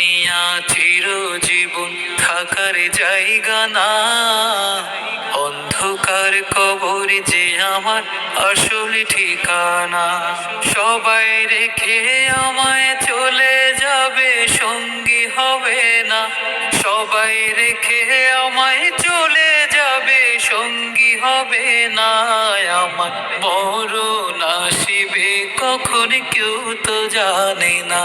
দুনিয়া চিরজীবন থাকার জায়গা না। অন্ধকার কবর যে আমার আসল ঠিকানা, সবাই রেখে আমায় চলে যাবে, সঙ্গী হবে না। সবাই রেখে আমায় চলে যাবে, সঙ্গী হবে না। আমার বড় নাসিবে, কখন কেউ তো জানে না।